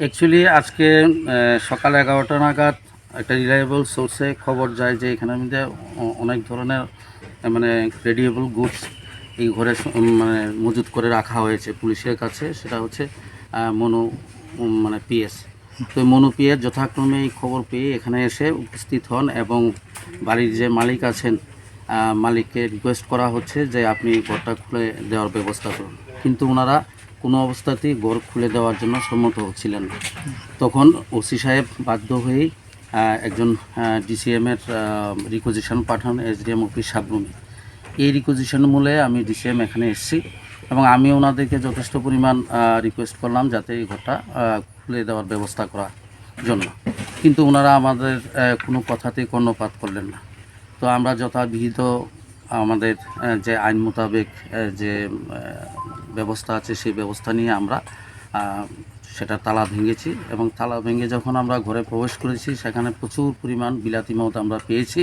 Actually আজকে সকাল এগারোটা নাগাদ একটা রিলায়েবল সোর্সে খবর যায় যে এখানের মধ্যে অনেক ধরনের মানে ক্রেডিয়েবল গুডস এই ঘরে মানে মজুত করে রাখা হয়েছে পুলিশের কাছে। সেটা হচ্ছে মনু মানে পিএস। তো মনু পিএস যথাক্রমে এই খবর পেয়ে এখানে এসে উপস্থিত হন এবং বাড়ির যে মালিক আছেন মালিককে রিকোয়েস্ট করা হচ্ছে যে আপনি ঘরটা খুলে দেওয়ার ব্যবস্থা করুন। কিন্তু ওনারা কোনো অবস্থাতেই ঘর খুলে দেওয়ার জন্য সম্মত হচ্ছিলেন না। তখন ওসি সাহেব বাধ্য হয়েই একজন ডিসিএমের রিকোজিশন পাঠান এসডিএম অফিস সাবরুমে। এই রিকোজিশন মূলে আমি ডিসিএম এখানে এসেছি এবং আমি ওনাদেরকে যথেষ্ট পরিমাণ রিকোয়েস্ট করলাম যাতে এই ঘরটা খুলে দেওয়ার ব্যবস্থা করার জন্য। কিন্তু ওনারা আমাদের কোনো কথাতেই কর্ণপাত করলেন না। তো আমরা যথাবিহিত আমাদের যে আইন মোতাবেক যে ব্যবস্থা আছে সেই ব্যবস্থা নিয়ে আমরা সেটা তালা ভেঙেছি এবং তালা ভেঙে যখন আমরা ঘরে প্রবেশ করেছি, সেখানে প্রচুর পরিমাণ বিলাতি মত আমরা পেয়েছি।